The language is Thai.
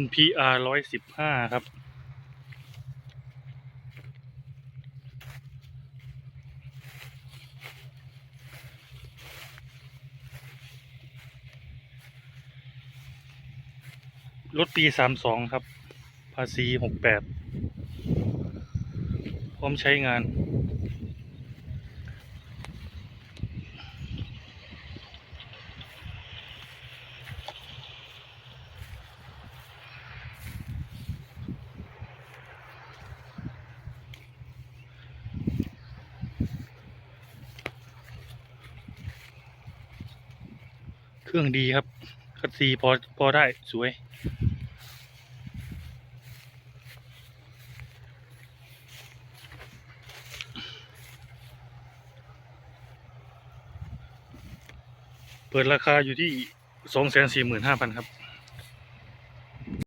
NPR ร้อยสิบห้าครับ รถปีสามสองครับ ภาษีหกแปดพร้อมใช้งาน เครื่องดีครับ คัดซีพอพอได้สวย เปิดราคาอยู่ที่สองแสนสี่หมื่นห้าพันครับ